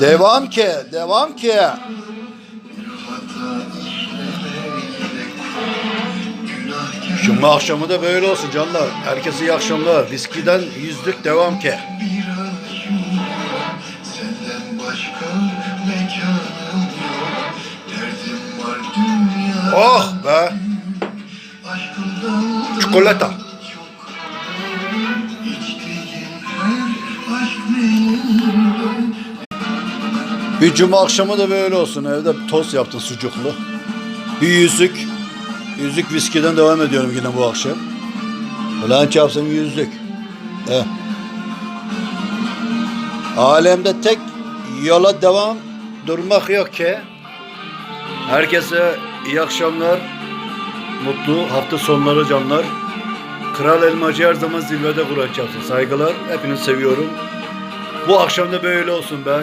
Devam ki, devam ki. Şimdi akşamı da böyle olsun canlar. Herkese iyi akşamlar. Viskiden yüzlük devam ki. Oh be. Çikolata. Bir cuma akşamı da böyle olsun. Evde tost yaptın sucuklu. Bir yüzük. Yüzük viskiden devam ediyorum yine bu akşam. Ulan çarpsın yüzlük. Eh. Alemde tek yola devam durmak yok ki. Herkese iyi akşamlar. Mutlu hafta sonları canlar. Kral Elmacı her zaman zirvede Kur'an çarpsın. Saygılar. Hepinizi seviyorum. Bu akşam da böyle olsun be.